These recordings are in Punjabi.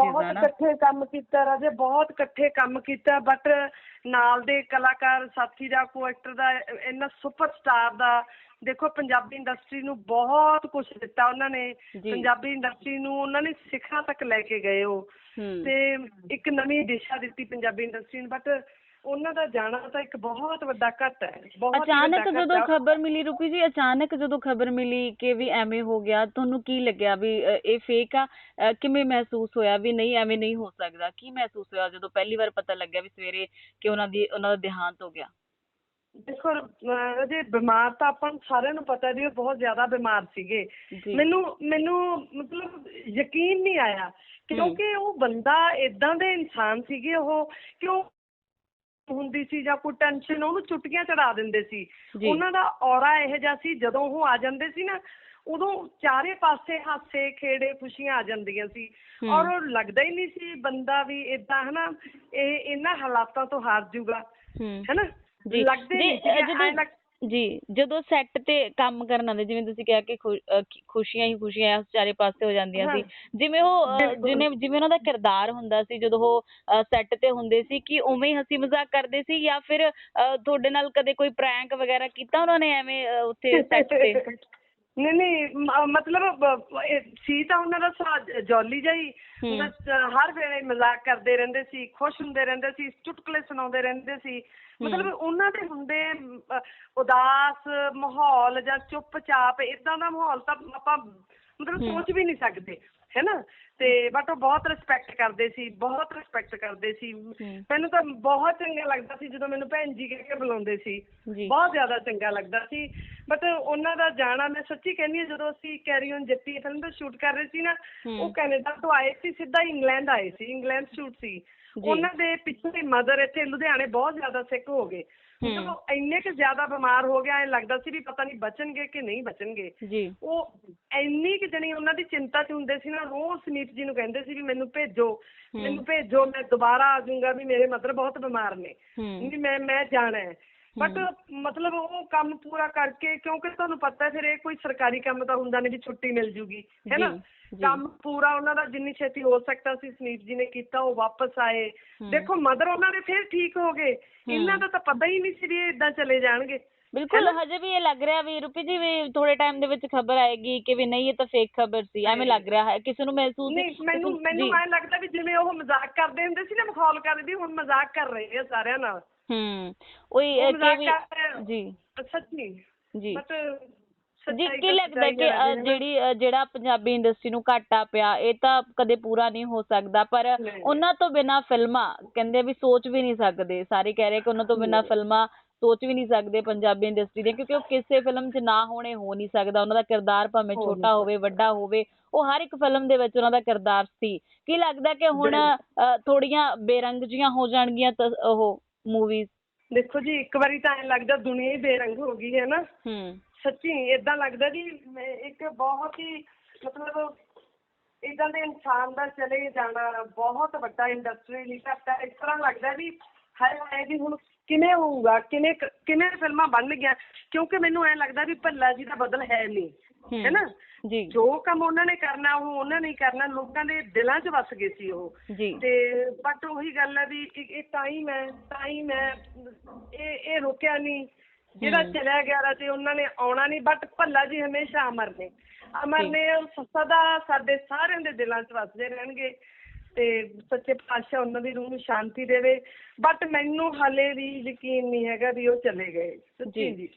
ਬਹੁਤ ਇਕੱਠੇ ਕੰਮ ਕੀਤਾ ਰਾਜੇ ਬਹੁਤ ਇਕੱਠੇ ਕੰਮ ਕੀਤਾ ਬਟ ਨਾਲ ਦੇ ਕਲਾਕਾਰ ਸਾਥੀ ਦਾ ਕੋ ਐਕਟਰ ਦਾ ਇੰਨਾ ਸੁਪਰਸਟਾਰ ਦਾ ਦੇਖੋ ਪੰਜਾਬੀ ਇੰਡਸਟਰੀ ਨੂੰ ਬਹੁਤ ਕੁਝ ਦਿੱਤਾ ਉਹਨਾਂ ਨੇ। ਪੰਜਾਬੀ ਇੰਡਸਟਰੀ ਨੂੰ ਉਹਨਾਂ ਨੇ ਸਿਖਰਾਂ ਤੱਕ ਲੈ ਕੇ ਗਏ ਉਹ। ਤੇ ਇੱਕ ਨਵੀਂ ਦਿਸ਼ਾ ਦਿੱਤੀ ਪੰਜਾਬੀ ਇੰਡਸਟਰੀ ਨੂੰ ਬਟ ਉਹਨਾਂ ਦਾ ਜਾਣਾ ਤਾਂ ਇੱਕ ਬਹੁਤ ਵੱਡਾ ਘਟ ਹੈ ਬਹੁਤ ਅਚਾਨਕ ਜਦੋਂ। ਖਬਰ ਮਿਲੀ ਰੂਪੀ ਜੀ ਅਚਾਨਕ ਜਦੋਂ ਖਬਰ ਮਿਲੀ ਕਿ ਵੀ ਐਵੇਂ ਹੋ ਗਿਆ ਤੁਹਾਨੂੰ ਕੀ ਲੱਗਿਆ ਵੀ ਇਹ ਫੇਕ ਆ? ਕਿਵੇਂ ਮਹਿਸੂਸ ਹੋਇਆ ਵੀ ਨਹੀਂ ਐਵੇਂ ਨਹੀਂ ਹੋ ਸਕਦਾ? ਕੀ ਮਹਿਸੂਸ ਹੋਇਆ ਜਦੋਂ ਪਹਿਲੀ ਵਾਰ ਪਤਾ ਲੱਗਿਆ ਵੀ ਸਵੇਰੇ ਕਿ ਉਹਨਾਂ ਦੀ ਉਹਨਾਂ ਦਾ ਦੇਹਾਂਤ ਹੋ ਗਿਆ? ਦੇਖੋ ਅਹ ਜੇ ਬਿਮਾਰ ਤਾਂ ਆਪਾਂ ਨੂੰ ਸਾਰਿਆਂ ਨੂੰ ਪਤਾ ਵੀ ਉਹ ਬਹੁਤ ਜ਼ਿਆਦਾ ਬਿਮਾਰ ਸੀਗੇ। ਮੈਨੂੰ ਮੈਨੂੰ ਮਤਲਬ ਯਕੀਨ ਨਹੀਂ ਆਇਆ ਕਿਉਂਕਿ ਉਹ ਬੰਦਾ ਇਦਾਂ ਦੇ ਇਨਸਾਨ ਸੀਗੇ ਉਹ ਕਿ ਉਹ ਹੁੰਦੀ ਸੀ ਜਾਂ ਕੋਈ ਟੈਨਸ਼ਨ ਉਹਨੂੰ ਚੁਟਕੀਆਂ ਚੜਾ ਦਿੰਦੇ ਸੀ। ਉਹਨਾਂ ਦਾ ਔਰਾ ਇਹੋ ਜਿਹਾ ਸੀ ਜਦੋਂ ਉਹ ਆ ਜਾਂਦੇ ਸੀ ਨਾ ਉਦੋਂ ਚਾਰੇ ਪਾਸੇ ਹਾਸੇ ਖੇੜੇ ਖੁਸ਼ੀਆਂ ਆ ਜਾਂਦੀਆਂ ਸੀ। ਔਰ ਉਹ ਲੱਗਦਾ ਹੀ ਨਹੀਂ ਸੀ ਬੰਦਾ ਵੀ ਇਦਾਂ ਹਨਾ ਇਹ ਇਹਨਾਂ ਹਾਲਾਤਾਂ ਤੋਂ ਹਾਰ ਜਾਊਗਾ ਹੂੰ। ਹੈਨਾ? ਲੱਗਦੇ ਨਹੀਂ ਜਦੋਂ ਜੀ ਜਦੋਂ ਸੈੱਟ ਤੇ ਕੰਮ ਕਰਨ ਆਉਂਦੇ ਜਿਵੇਂ ਤੁਸੀਂ ਕਿਹਾ ਕਿ ਖੁ- ਅ, ਖੁ- ਖੁਸ਼ੀਆਂ ਹੀ ਖੁਸ਼ੀਆਂ ਚਾਰੇ ਪਾਸੇ ਹੋ ਜਾਂਦੀਆਂ ਸੀ। ਜਿਵੇਂ ਉਹ ਬਿਲਕੁਲ। ਜਿਵੇਂ ਜਿਵੇਂ ਉਹਨਾਂ ਦਾ ਕਿਰਦਾਰ ਹੁੰਦਾ ਸੀ ਜਦੋਂ ਉਹ ਸੈੱਟ ਤੇ ਹੁੰਦੇ ਸੀ ਕਿ ਉਵੇਂ ਹੀ ਹਸੀ ਮਜ਼ਾਕ ਕਰਦੇ ਸੀ ਜਾਂ ਫਿਰ ਤੁਹਾਡੇ ਨਾਲ ਕਦੇ ਕੋਈ ਪ੍ਰੈਂਕ ਵਗੈਰਾ ਕੀਤਾ ਉਹਨਾਂ ਨੇ ਐਵੇਂ ਉੱਥੇ ਸੈੱਟ ਤੇ ਨਹੀਂ ਨਹੀਂ ਮਤਲਬ ਸੀ ਤਾਂ ਉਹਨਾਂ ਦਾ ਜੌਲੀ। ਬਸ ਹਰ ਵੇਲੇ ਮਜ਼ਾਕ ਕਰਦੇ ਰਹਿੰਦੇ ਸੀ ਖੁਸ਼ ਹੁੰਦੇ ਰਹਿੰਦੇ ਸੀ ਚੁਟਕਲੇ ਸੁਣਾਉਂਦੇ ਰਹਿੰਦੇ ਸੀ। ਮਤਲਬ ਉਹਨਾਂ ਦੇ ਹੁੰਦੇ ਉਦਾਸ ਮਾਹੌਲ ਜਾਂ ਚੁੱਪਚਾਪ ਇਦਾਂ ਦਾ ਮਾਹੌਲ ਤਾਂ ਆਪਾਂ ਮਤਲਬ। ਸੋਚ ਵੀ ਨਹੀਂ ਸਕਦੇ ਹੈਨਾ? ਤੇ ਬਟ ਉਹ ਬਹੁਤ ਰਿਸਪੈਕਟ ਕਰਦੇ ਸੀ ਬਹੁਤ ਰਿਸਪੈਕਟ ਕਰਦੇ ਸੀ। ਮੈਨੂੰ ਤਾਂ ਬਹੁਤ ਚੰਗਾ ਲੱਗਦਾ ਸੀ ਜਦੋਂ ਮੈਨੂੰ ਭੈਣ ਜੀ ਕਹਿ ਕੇ ਬੁਲਾਉਂਦੇ ਸੀ। ਬਹੁਤ ਜ਼ਿਆਦਾ ਚੰਗਾ ਲੱਗਦਾ ਸੀ। ਬਟ ਉਹਨਾਂ ਦਾ ਜਾਣਾ ਮੈਂ ਸੱਚੀ ਕਹਿੰਦੀ ਹਾਂ ਜਦੋਂ ਅਸੀਂ ਕੈਰੀ ਔਨ ਜੱਟੀ ਫਿਲਮ ਦਾ ਸ਼ੂਟ ਕਰ ਰਹੇ ਸੀ ਨਾ। ਉਹ ਕੈਨੇਡਾ ਤੋਂ ਆਏ ਸੀ ਸਿੱਧਾ ਇੰਗਲੈਂਡ ਆਏ ਸੀ ਇੰਗਲੈਂਡ ਸ਼ੂਟ ਸੀ। ਉਹਨਾਂ ਦੇ ਪਿੱਛੇ ਮਦਰ ਇੱਥੇ ਲੁਧਿਆਣੇ ਬਹੁਤ ਜ਼ਿਆਦਾ ਸਿੱਕ ਹੋ ਗਏ। ਜਦੋਂ ਇੰਨੇ ਕੁ ਜ਼ਿਆਦਾ ਬਿਮਾਰ ਹੋ ਗਿਆ ਐ ਲੱਗਦਾ ਸੀ ਵੀ ਪਤਾ ਨਹੀਂ ਬਚਣਗੇ ਕਿ ਨਹੀਂ ਬਚਣਗੇ। ਜੀ। ਉਹ ਇੰਨੀ ਕਿ ਜਣੀ ਉਹਨਾਂ ਦੀ ਚਿੰਤਾ ਚ ਹੁੰਦੇ ਸੀ ਨਾ ਰੋਜ਼ ਸੁਨੀਤ ਜੀ ਨੂੰ ਕਹਿੰਦੇ ਸੀ ਵੀ ਮੈਨੂੰ ਭੇਜੋ। ਮੈਨੂੰ ਭੇਜੋ ਮੈਂ ਦੁਬਾਰਾ ਆ ਜਾਊਂਗਾ ਵੀ ਮੇਰੇ ਮਦਰ ਬਹੁਤ ਬਿਮਾਰ ਨੇ। ਵੀ ਮੈਂ ਮੈਂ ਜਾਣਾ ਹੈ। ਬਟ ਮਤਲਬ ਉਹ ਕੰਮ ਪੂਰਾ ਕਰਕੇ ਕਿਉਂਕਿ ਤੁਹਾਨੂੰ ਪਤਾ ਹੈ ਫਿਰ ਇਹ ਕੋਈ ਸਰਕਾਰੀ ਕੰਮ ਤਾਂ ਹੁੰਦਾ ਨਹੀਂ ਵੀ ਛੁੱਟੀ ਮਿਲ ਜੂਗੀ ਹੈ ਨਾ? ਜੀ, ਜੀ। ਕੰਮ ਪੂਰਾ ਉਹਨਾਂ ਦਾ ਜਿੰਨੀ ਛੇਤੀ ਹੋ ਸਕਦਾ ਸੀ ਸੁਨੀਤ ਜੀ ਨੇ ਕੀਤਾ ਉਹ ਵਾਪਸ ਆਏ। ਦੇਖੋ ਮਦਰ ਉਹਨਾਂ ਦੇ ਫਿਰ ਠੀਕ ਹੋ ਗਏ। ਇਹਨਾਂ ਦਾ ਤਾਂ ਪਤਾ ਹੀ ਨਹੀਂ ਸੀ ਵੀ ਇਹ ਇਦਾਂ ਚਲੇ ਜਾਣਗੇ। ਬਿਲਕੁਲ ਹਜੇ ਵੀ ਇਹ ਲੱਗ ਰਿਹਾ ਵੀ ਰੂਪੀ ਜੀ ਵੀ ਥੋੜੇ ਟਾਈਮ ਦੇ ਵਿੱਚ ਖਬਰ ਆਏਗੀ ਕਿ ਵੀ ਨਹੀਂ ਇਹ ਤਾਂ ਫੇਕ ਖਬਰ ਸੀ ਐਵੇਂ ਲੱਗ ਰਿਹਾ ਹੈ। ਕਿਸੇ ਨੂੰ ਮਹਿਸੂਸ ਨਹੀਂ ਮੈਨੂੰ। ਮੈਨੂੰ ਐਂ ਲੱਗਦਾ ਵੀ ਜਿਵੇਂ ਉਹ ਮਜ਼ਾਕ ਕਰਦੇ ਹੁੰਦੇ ਸੀ ਨਾ ਮਖੌਲ ਕਰਦੇ ਵੀ ਹੁਣ ਮਜ਼ਾਕ ਕਰ ਰਹੇ ਆ ਸਾਰਿਆਂ ਨਾਲ। ਹੂੰ ਉਹੀ ਉਹ ਅ, ਮਜ਼ਾਕ ਕਿ ਕਰ ਰਹੇ। ਆ। ਵੀ ਜੀ। ਸੱਚੀ। ਜੀ। ਬਟ ਜੀ ਕੀ ਲੱਗਦਾ ਹੈ ਕਿ ਅ, ਜਿਹੜੀ ਪੰਜਾਬੀ ਇੰਡਸਟਰੀ ਨੂੰ ਘਾਟਾ ਪਿਆ ਇਹ ਤਾਂ ਕਦੇ ਪੂਰਾ ਨਹੀਂ ਹੋ ਸਕਦਾ ਪਰ। ਉਹਨਾਂ ਤੋਂ ਬਿਨਾ ਫਿਲਮਾਂ ਕਹਿੰਦੇ ਵੀ ਸੋਚ ਵੀ ਨਹੀਂ ਸਕਦੇ। ਸਾਰੇ ਕਹਿ ਰਹੇ ਕਿ ਉਹਨਾਂ ਤੋਂ ਬਿਨਾ ਫਿਲਮਾਂ ਸੋਚ ਵੀ ਨਹੀਂ ਸਕਦੇ ਪੰਜਾਬੀ ਇੰਡਸਟਰੀ ਦੇ ਕਿਉਂਕਿ ਉਹ ਕਿਸੇ ਫਿਲਮ 'ਚ ਨਾ ਹੋਣੇ ਹੋ ਨਹੀਂ ਸਕਦਾ। ਉਹਨਾਂ ਦਾ ਕਿਰਦਾਰ ਭਾਵੇਂ ਛੋਟਾ ਹੋਵੇ ਵੱਡਾ ਹੋਵੇ ਉਹ ਹਰ ਇੱਕ ਫਿਲਮ ਦੇ ਵਿੱਚ ਉਹਨਾਂ ਦਾ ਕਿਰਦਾਰ ਸੀ। ਕੀ ਲੱਗਦਾ ਕਿ ਹੁਣ ਥੋੜੀਆਂ ਬੇਰੰਗ ਜੀਆਂ ਹੋ ਜਾਣਗੀਆਂ ਉਹ ਮੂਵੀਜ਼ ਦੇਖੋ ਜੀ ਇੱਕ ਵਾਰੀ ਤਾਂ ਐਂ ਲੱਗਦਾ ਦੁਨੀਆ ਹੀ ਬੇਰੰਗ ਹੋ ਗਈ ਹੈ ਨਾ। ਹੂੰ। ਸੱਚੀ ਇਦਾਂ ਲੱਗਦਾ ਜੀ ਮੈਂ ਇੱਕ ਬਹੁਤ ਹੀ ਮਤਲਬ ਇਦਾਂ ਦੇ ਇਨਸਾਨ ਦਾ ਚਲੇ ਜਾਣਾ ਬਹੁਤ ਵੱਡਾ ਇੰਡਸਟਰੀ ਲਈ ਘਾਟਾ ਇਸ ਤਰ੍ਹਾਂ ਲੱਗਦਾ ਵੀ ਹਾਏ ਹਾਏ ਵੀ ਹੁਣ ਕਿਵੇਂ ਹੋਊਗਾ ਕਿਵੇਂ ਕਿਵੇਂ ਫਿਲਮਾਂ ਬਣ ਗਿਆ ਕਿਉਂਕਿ ਮੈਨੂੰ ਐਂ ਲੱਗਦਾ ਵੀ ਭੱਲਾ ਜੀ ਦਾ ਬਦਲ ਹੈ ਨਹੀਂ। ਹੂੰ। ਹੈ ਨਾ ਜੀ ਕੰਮ ਉਹਨਾਂ ਨੇ ਕਰਨਾ ਉਹ ਉਹਨਾਂ ਨੇ ਕਰਨਾ ਲੋਕਾਂ ਦੇ ਦਿਲਾਂ 'ਚ ਵਸ ਗਏ ਸੀ ਉਹ। ਤੇ ਬਟ ਉਹੀ ਗੱਲ ਹੈ ਵੀ ਇਹ ਟਾਈਮ ਹੈ ਟਾਈਮ ਹੈ ਇਹ ਇਹ ਰੁਕਿਆ ਨਹੀਂ। ਜਿਹੜਾ। ਚਲਿਆ ਗਿਆ ਰਾ ਤੇ ਉਹਨਾਂ ਨੇ ਆਉਣਾ ਨਹੀਂ ਬਟ ਭੱਲਾ ਜੀ ਹਮੇਸ਼ਾ ਅਮਰ ਨੇ। ਅਮਰ। ਨੇ ਸਦਾ ਸਾਡੇ ਸਾਰਿਆਂ ਦੇ ਦਿਲਾਂ 'ਚ ਵਸਦੇ ਰਹਿਣਗੇ। ਤੇ ਸੱਚੇ ਪਾਤਸ਼ਾਹ ਉਹਨਾਂ ਦੀ ਰੂਹ ਨੂੰ ਸ਼ਾਂਤੀ ਦੇਵੇ। ਬਟ ਮੈਨੂੰ ਹਾਲੇ ਵੀ ਯਕੀਨ ਨਹੀਂ ਹੈਗਾ ਵੀ ਉਹ ਚਲੇ ਗਏ। ਸੱਚੀ ਜੀ।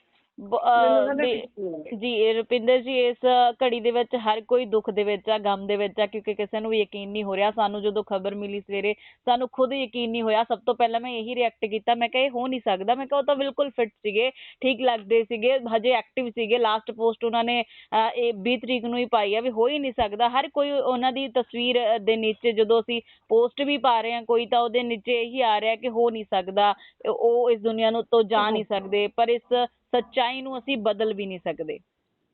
ਜੀ ਰੁਪਿੰਦਰ ਜੀ ਇਸ ਘੜੀ ਦੇ ਵਿੱਚ ਹਰ ਕੋਈ ਦੁੱਖ ਦੇ ਵਿੱਚ ਆ ਗਮ ਦੇ ਵਿੱਚ ਆ ਕਿਉਂਕਿ ਕਿਸੇ ਨੂੰ ਯਕੀਨ ਨਹੀਂ ਹੋ ਰਿਹਾ। ਸਾਨੂੰ ਜਦੋਂ ਖਬਰ ਮਿਲੀ ਸਵੇਰੇ ਸਾਨੂੰ ਖੁਦ ਯਕੀਨ ਨਹੀਂ ਹੋਇਆ। ਸਭ ਤੋਂ ਪਹਿਲਾਂ ਮੈਂ ਇਹੀ ਰਿਐਕਟ ਕੀਤਾ। ਮੈਂ ਕਿਹਾ ਇਹ ਹੋ ਨਹੀਂ ਸਕਦਾ। ਮੈਂ ਕਿਹਾ ਉਹ ਤਾਂ ਬਿਲਕੁਲ ਫਿੱਟ ਸੀਗੇ ਠੀਕ ਲੱਗਦੇ ਸੀਗੇ ਹਜੇ ਐਕਟਿਵ ਸੀਗੇ। ਲਾਸਟ ਪੋਸਟ ਉਹਨਾਂ ਨੇ ਇਹ 20 ਤਰੀਕ ਨੂੰ ਹੀ ਪਾਈ ਆ ਵੀ ਹੋ ਹੀ ਨਹੀਂ ਸਕਦਾ। ਹਰ ਕੋਈ ਉਹਨਾਂ ਦੀ ਤਸਵੀਰ ਦੇ ਨੀਚੇ ਜਦੋਂ ਅਸੀਂ ਪੋਸਟ ਵੀ ਪਾ ਰਹੇ ਹਾਂ ਕੋਈ ਤਾਂ ਉਹਦੇ ਨੀਚੇ ਇਹੀ ਆ ਰਿਹਾ ਕਿ ਹੋ ਨਹੀਂ ਸਕਦਾ। ਉਹ ਇਸ ਦੁਨੀਆ ਨੂੰ ਤੋਂ ਜਾ ਨਹੀਂ ਸਕਦੇ। ਪਰ ਇਸ ਸੱਚਾਈ ਨੂੰ ਅਸੀਂ ਬਦਲ ਵੀ ਨਹੀਂ ਸਕਦੇ।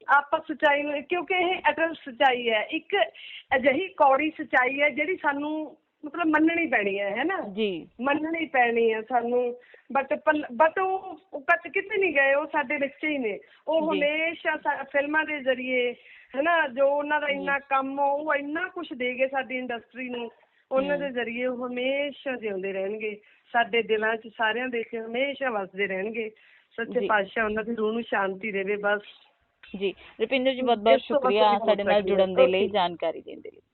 ਆਪਾਂ ਸੱਚਾਈ ਨੂੰ ਕਿਉਂਕਿ ਇਹ ਅਟਲ ਸੱਚਾਈ ਹੈ। ਇੱਕ ਅਜਿਹੀ ਕੌੜੀ ਸੱਚਾਈ ਹੈ ਜਿਹੜੀ ਸਾਨੂੰ ਮਤਲਬ ਮੰਨਣੀ ਪੈਣੀ ਹੈ ਹੈ ਨਾ? ਜੀ। ਮੰਨਣੀ ਪੈਣੀ ਹੈ ਸਾਨੂੰ। ਬਟ ਬਟ ਉਹ ਕੱਟ ਕਿਤੇ ਨਹੀਂ ਗਏ ਉਹ ਸਾਡੇ ਵਿੱਚ ਹੀ ਨੇ। ਉਹ। ਹਮੇਸ਼ਾ ਫਿਲਮਾਂ ਦੇ ਜ਼ਰੀਏ ਹੈ ਨਾ? ਜੋ ਉਹਨਾਂ ਦਾ ਇੰਨਾ ਕੰਮ ਉਹ ਇੰਨਾ ਕੁਝ ਦੇ ਗਏ ਸਾਡੀ ਇੰਡਸਟਰੀ ਨੂੰ। ਉਹਨਾਂ। ਦੇ ਜ਼ਰੀਏ ਉਹ ਹਮੇਸ਼ਾ ਜਿਉਂਦੇ ਰਹਿਣਗੇ। ਸਾਡੇ ਦਿਲਾਂ 'ਚ ਸਾਰਿਆਂ ਦੇ ਹਮੇਸ਼ਾ ਵਸਦੇ ਰਹਿਣਗੇ। ਸੱਚੇ। ਪਾਤਸ਼ਾਹ ਉਹਨਾਂ ਦੀ ਰੂਹ ਨੂੰ ਸ਼ਾਂਤੀ ਦੇਵੇ ਬਸ ਜੀ ਰੁਪਿੰਦਰ ਜੀ ਬਹੁਤ ਬਹੁਤ ਸ਼ੁਕਰੀਆ ਸਾਡੇ ਨਾਲ। ਜੁੜਨ ਦੇ ਲਈ. ਜਾਣਕਾਰੀ ਦੇਣ ਦੇ ਲਈ